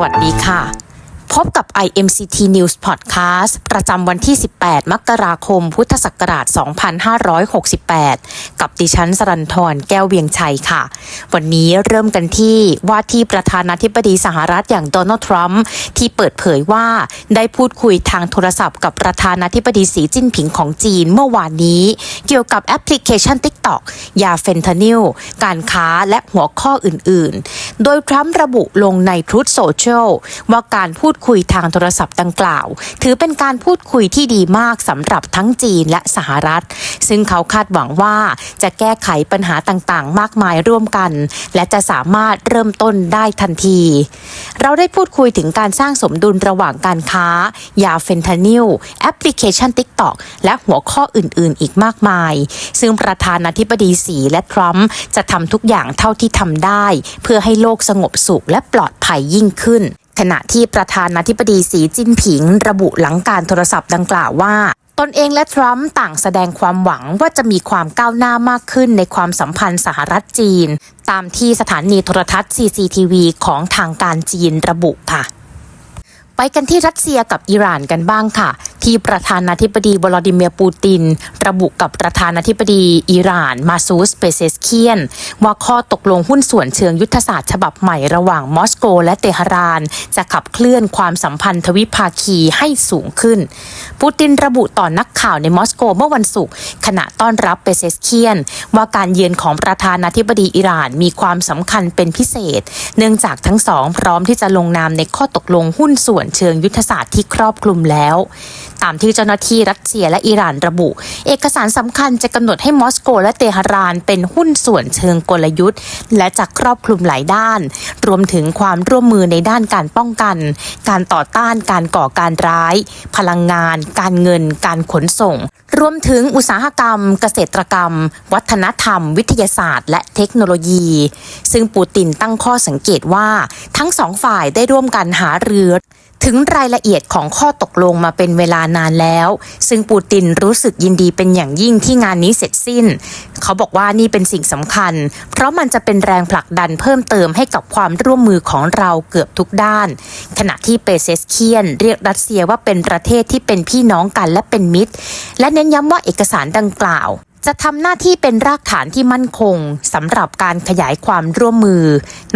วัสดีค่ะ พบกับ IMCT News Podcast ประจำวันที่ 18 มกราคม พุทธศักราช 2568 กับดิฉันสรันทรแก้วเวียงชัยค่ะ วันนี้เริ่มกันที่ว่าที่ประธานาธิบดีสหรัฐอย่างโดนัลด์ทรัมป์ที่เปิดเผยว่าได้พูดคุยทางโทรศัพท์กับประธานาธิบดีสีจิ้นผิงของจีนเมื่อวานนี้ เกี่ยวกับแอปพลิเคชัน TikTok ยาเฟนทานิล การค้าและหัวข้ออื่นๆ โดยทรัมป์ระบุลงในทรู t โซเชียลว่าการพูดคุยทางโทรศัพท์ดังกล่าว ถือเป็นการพูดคุยที่ดีมากสำหรับทั้งจีนและสหรัฐ ซึ่งเขาคาดหวังว่าจะแก้ไขปัญหาต่างๆ มากมายร่วมกัน และจะสามารถเริ่มต้นได้ทันที เราได้พูดคุยถึงการสร้างสมดุลระหว่างการค้า ยาเฟนทานิลแอปพลิเคชัน TikTok และหัวข้ออื่นๆ อีกมากมาย ซึ่งประธานาธิบดีสีและทรัมป์จะทำทุกอย่างเท่าที่ทำได้ เพื่อให้โลกสงบสุขและปลอดภัยยิ่งขึ้น ขณะที่ประธานาธิบดีสีจิ้นผิง ระบุหลังการโทรศัพท์ดังกล่าวว่าตนเองและทรัมป์ต่างแสดงความหวังว่าจะมีความก้าวหน้ามากขึ้นในความสัมพันธ์สหรัฐจีน ตามที่สถานีโทรทัศน์ CCTV ของทางการจีนระบุค่ะ ไปกันที่รัสเซียกับอิหร่านกันบ้างค่ะ ที่ประธานาธิบดีวลาดิเมียร์ปูติน ระบุกับประธานาธิบดีอิหร่านมาซูสเปเซสเคียน ว่าข้อตกลงหุ้นส่วนเชิงยุทธศาสตร์ฉบับใหม่ระหว่างมอสโก และเตหะราน จะขับเคลื่อนความสัมพันธ์ทวิภาคีให้สูงขึ้น ปูตินระบุต่อนนักข่าวในมอสโกเมื่อวันศุกร์ขณะต้อนรับเปเซสเคียน ว่าการเยือนของประธานาธิบดีอิหร่านมีความสำคัญเป็นพิเศษ เนื่องจากทั้งสองพร้อมที่จะลงนามในข้อตกลงหุ้นส่วนเชิงยุทธศาสตร์ที่ครอบคลุมแล้วตามที่เจ้าหน้าที่รัสเซียและอิหร่านระบุ เอกสารสำคัญจะกำหนดให้มอสโกและเตหะรานเป็นหุ้นส่วนเชิงกลยุทธ์ และจะครอบคลุมหลายด้าน รวมถึงความร่วมมือในด้านการป้องกัน การต่อต้านการก่อการร้าย พลังงาน การเงิน การขนส่ง รวมถึงอุตสาหกรรม เกษตรกรรม วัฒนธรรม วิทยาศาสตร์ และเทคโนโลยี ซึ่งปูตินตั้งข้อสังเกตว่า ทั้งสองฝ่ายได้ร่วมกันหารือ ถึงรายละเอียดของข้อตกลงมาเป็นเวลานานแล้ว ซึ่งปูตินรู้สึกยินดีเป็นอย่างยิ่งที่งานนี้เสร็จสิ้น เขาบอกว่านี่เป็นสิ่งสำคัญ เพราะมันจะเป็นแรงผลักดันเพิ่มเติมให้กับความร่วมมือของเราเกือบทุกด้าน ขณะที่เปเซสเคียน เรียกรัสเซียว่าเป็นประเทศที่เป็นพี่น้องกันและเป็นมิตร และเน้นย้ำว่าเอกสารดังกล่าว จะทำหน้าที่เป็นรากฐานที่มั่นคงสำหรับการขยายความร่วมมือ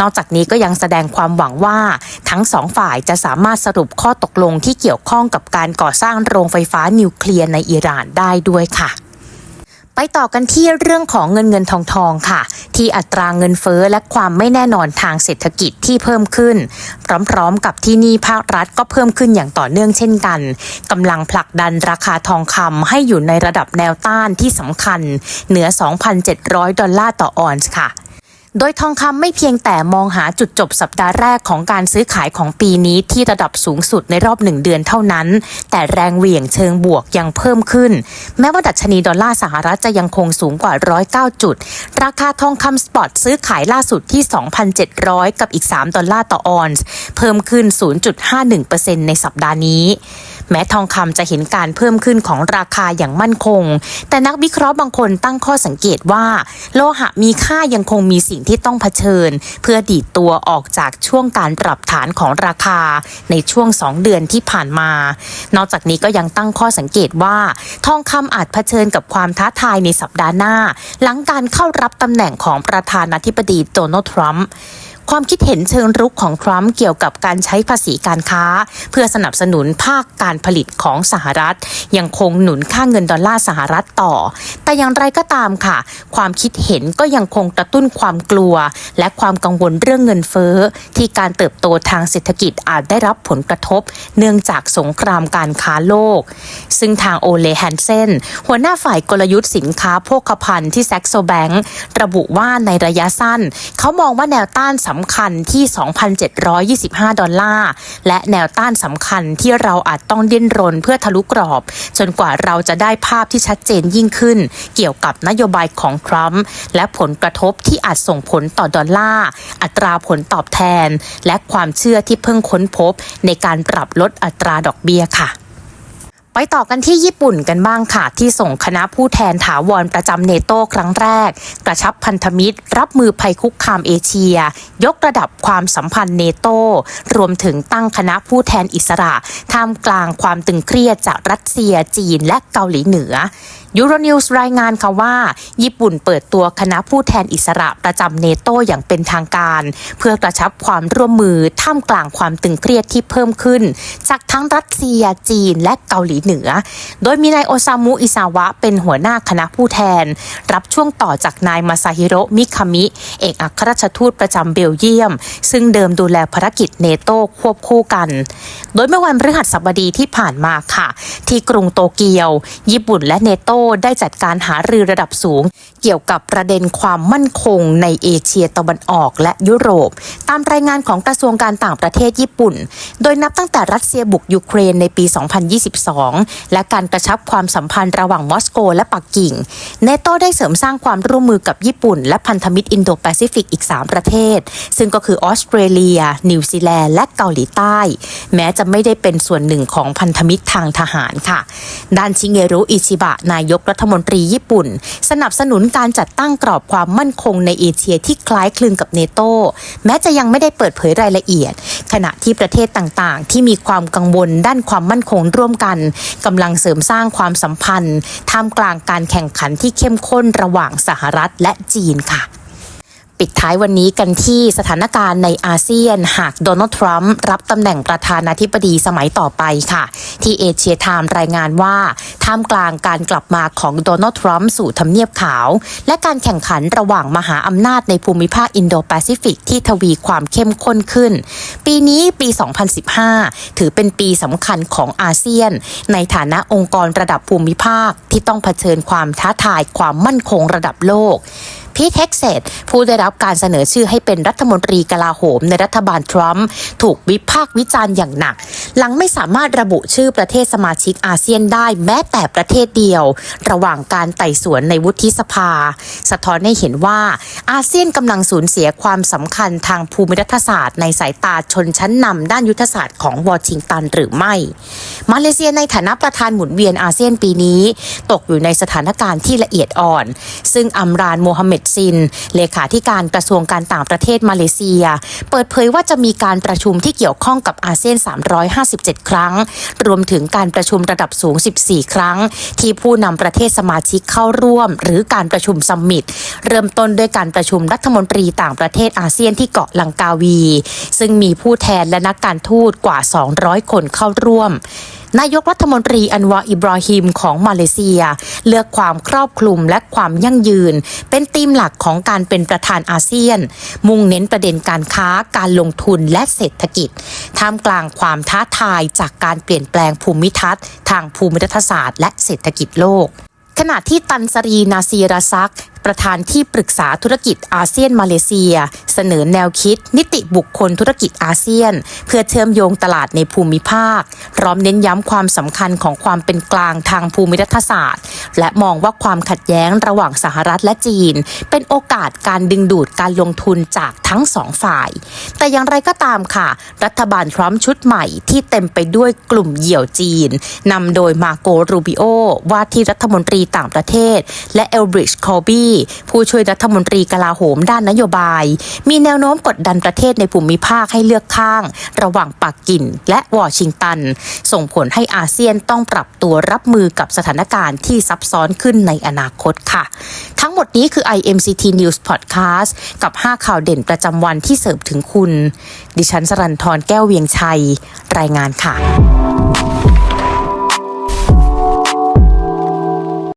นอกจากนี้ก็ยังแสดงความหวังว่า ทั้งสองฝ่ายจะสามารถสรุปข้อตกลงที่เกี่ยวข้องกับการก่อสร้างโรงไฟฟ้านิวเคลียร์ในอิหร่านได้ด้วยค่ะ ไปต่อกันที่เรื่องของเงินเงินทองทองค่ะ ที่อัตราเงินเฟ้อและความไม่แน่นอนทางเศรษฐกิจที่เพิ่มขึ้น พร้อมๆ กับที่นี่ภาครัฐก็เพิ่มขึ้นอย่างต่อเนื่องเช่นกันกำลังผลักดันราคาทองคำให้อยู่ในระดับแนวต้านที่สำคัญ เหนือ 2,700 ดอลลาร์ต่อออนซ์ค่ะ โดยทองคำไม่เพียงแต่มองหาจุดจบสัปดาห์แรกของการซื้อขายของปีนี้ที่ระดับสูงสุดในรอบหนึ่งเดือนเท่านั้น แต่แรงเหวี่ยงเชิงบวกยังเพิ่มขึ้น แม้ว่าดัชนีดอลลาร์สหรัฐจะยังคงสูงกว่า 109 จุด ราคาทองคำสปอตซื้อขายล่าสุดที่ 2,700 กับอีก 3 ดอลลาร์ต่อออนซ์เพิ่มขึ้น 0.51%ในสัปดาห์นี้ แม้ทองคำจะเห็นการเพิ่มขึ้นของราคาอย่างมั่นคง แต่นักวิเคราะห์บางคนตั้งข้อสังเกตว่า โลหะมีค่ายังคงมีสิ่งที่ต้องเผชิญ เพื่อดีดตัวออกจากช่วงการปรับฐานของราคาในช่วง 2 เดือนที่ผ่านมา นอกจากนี้ก็ยังตั้งข้อสังเกตว่า ทองคำอาจเผชิญกับความท้าทายในสัปดาห์หน้า หลังการเข้ารับตำแหน่งของประธานาธิบดีโดนัลด์ทรัมป์ ความคิดเห็นเชิงรุกของทรัมป์เกี่ยวกับการใช้ภาษีการค้า เพื่อสนับสนุนภาคการผลิตของสหรัฐ ยังคงหนุนค่าเงินดอลลาร์สหรัฐต่อ แต่อย่างไรก็ตามค่ะ ความคิดเห็นก็ยังคงกระตุ้นความกลัว และความกังวลเรื่องเงินเฟ้อ ที่การเติบโตทางเศรษฐกิจอาจได้รับผลกระทบ เนื่องจากสงครามการค้าโลก ซึ่งทางโอเลแฮนเซนหัวหน้าฝ่ายกลยุทธ์สินค้าโภคภัณฑ์ที่แซกโซแบงก์ระบุว่าในระยะสั้น เขามองว่าแนวต้านสำำคัญที่ 2,725 ดอลลาร์ และแนวต้านสำคัญที่เราอาจต้องดิ้นรนเพื่อทะลุกรอบ จนกว่าเราจะได้ภาพที่ชัดเจนยิ่งขึ้น เกี่ยวกับนโยบายของทรัมป์และผลกระทบที่อาจส่งผลต่อดอลลาร์ อัตราผลตอบแทน และความเชื่อที่เพิ่งค้นพบในการปรับลดอัตราดอกเบี้ยค่ะ ไปต่อกันที่ญี่ปุ่นกันบ้างค่ะ ที่ส่งคณะผู้แทนถาวรประจำเนโตครั้งแรก กระชับพันธมิตร รับมือภัยคุกคามเอเชีย ยกระดับความสัมพันธ์เนโตรวมถึงตั้งคณะผู้แทนอิสระท่ามกลางความตึงเครียดจากรัสเซียจีนและเกาหลีเหนือยูโรนิวส์รายงานค่ะว่า ญี่ปุ่นเปิดตัวคณะผู้แทนอิสระประจำเนโตอย่างเป็นทางการ เพื่อกระชับความร่วมมือท่ามกลางความตึงเครียดที่เพิ่มขึ้น จากทั้งรัสเซียจีนและเกาหลีเหนือ โดยมีนายโอซามุอิซาวะเป็นหัวหน้าคณะผู้แทน รับช่วงต่อจากนายมาซาฮิโรมิคามิ เอกอัครราชทูตประจำเบลเยียม ซึ่งเดิมดูแลภารกิจเนโตควบคู่กัน โดยเมื่อวันพฤหัสบดีที่ผ่านมาค่ะ ที่กรุงโตเกียว ญี่ปุ่นและเนโตได้จัดการหารือระดับสูง เกี่ยวกับประเด็นความมั่นคงในเอเชียตะวันออกและยุโรป ตามรายงานของกระทรวงการต่างประเทศญี่ปุ่น โดยนับตั้งแต่รัสเซียบุกยูเครนในปี 2022และการกระชับความสัมพันธ์ระหว่างมอสโก และปักกิ่ง เนโตได้เสริมสร้างความร่วมมือกับญี่ปุ่น และพันธมิตรอินโดแปซิฟิกอีก 3 ประเทศ ซึ่งก็คือออสเตรเลีย นิวซีแลนด์ และเกาหลีใต้ แม้จะไม่ได้เป็นส่วนหนึ่งของพันธมิตรทางทหารค่ะด้านชิเงรุอิชิบะนายกรัฐมนตรีญี่ปุ่น สนับสนุนการจัดตั้งกรอบความมั่นคงในเอเชียที่คล้ายคลึงกับเนโตแม้จะยังไม่ได้เปิดเผยรายละเอียด ขณะที่ประเทศต่างๆ ที่มีความกังวลด้านความมั่นคงร่วมกันกำลังเสริมสร้างความสัมพันธ์ ท่ามกลางการแข่งขันที่เข้มข้นระหว่างสหรัฐและจีนค่ะ ปิดท้ายวันนี้กันที่สถานการณ์ในอาเซียน หากโดนัลด์ทรัมป์รับตำแหน่งประธานาธิบดีสมัยต่อไปค่ะ ที่เอเชียไทม์รายงานว่า ท่ามกลางการกลับมาของโดนัลด์ทรัมป์สู่ทำเนียบขาว และการแข่งขันระหว่างมหาอำนาจในภูมิภาคอินโดแปซิฟิกที่ทวีความเข้มข้นขึ้น ปีนี้ปี 2015 ถือเป็นปีสำคัญของอาเซียน ในฐานะองค์กรระดับภูมิภาคที่ต้องเผชิญความท้าทายความมั่นคงระดับโลก พีทเฮกเซตผู้ได้รับการเสนอชื่อให้เป็นรัฐมนตรีกลาโหมในรัฐบาลทรัมป์ถูกวิพากษ์วิจารณ์อย่างหนัก หลังไม่สามารถระบุชื่อประเทศสมาชิกอาเซียนได้แม้แต่ประเทศเดียว ระหว่างการไต่สวนในวุฒิสภา สะท้อนให้เห็นว่าอาเซียนกำลังสูญเสียความสำคัญทางภูมิรัฐศาสตร์ในสายตาชนชั้นนำด้านยุทธศาสตร์ของวอชิงตันหรือไม่ มาเลเซียในฐานะประธานหมุนเวียนอาเซียนปีนี้ ตกอยู่ในสถานการณ์ที่ละเอียดอ่อน ซึ่งอัมรานโมฮัมเหม็ดซิน เลขาธิการกระทรวงการต่างประเทศมาเลเซีย เปิดเผยว่าจะมีการประชุมที่เกี่ยวข้องกับอาเซียน 357 ครั้ง รวมถึงการประชุมระดับสูง 14 ครั้ง ที่ผู้นำประเทศสมาชิกเข้าร่วม หรือการประชุมซัมมิต เริ่มต้นด้วยการประชุมรัฐมนตรีต่างประเทศอาเซียนที่เกาะลังกาวี ซึ่งมีผู้แทนและนักการทูตกว่า 200 คนเข้าร่วม นายกรัฐมนตรีอันวาอิบราฮิมของมาเลเซีย เลือกความครอบคลุมและความยั่งยืน เป็นธีมหลักของการเป็นประธานอาเซียน มุ่งเน้นประเด็นการค้าการลงทุนและเศรษฐกิจ ท่ามกลางความท้าทายจากการเปลี่ยนแปลงภูมิทัศน์ ทางภูมิรัฐศาสตร์และเศรษฐกิจโลกขณะที่ตันสรีนาซีรซักประธานที่ปรึกษาธุรกิจอาเซียนมาเลเซีย เสนอแนวคิด นิติบุคคลธุรกิจอาเซียน เพื่อเชื่อมโยงตลาดในภูมิภาค พร้อมเน้นย้ำความสำคัญของความเป็นกลางทางภูมิรัฐศาสตร์ และมองว่าความขัดแย้งระหว่างสหรัฐและจีน เป็นโอกาสการดึงดูดการลงทุนจากทั้งสองฝ่าย แต่อย่างไรก็ตามค่ะ รัฐบาลทรัมป์ชุดใหม่ที่เต็มไปด้วยกลุ่มเหยี่ยวจีนนำโดยมาโกรูบิโอว่าที่รัฐมนตรีต่างประเทศ และเอลบริดจ์คอบีผู้ช่วยรัฐมนตรีกลาโหมด้านนโยบาย มีแนวโน้มกดดันประเทศในภูมิภาคให้เลือกข้าง ระหว่างปักกิ่งและวอชิงตัน ส่งผลให้อาเซียนต้องปรับตัวรับมือกับสถานการณ์ที่ซับซ้อนขึ้นในอนาคตค่ะ ทั้งหมดนี้คือ IMCT News Podcast กับ 5 ข่าวเด่นประจำวันที่เสิร์ฟถึงคุณ ดิฉันสรันทรแก้วเวียงชัย รายงานค่ะ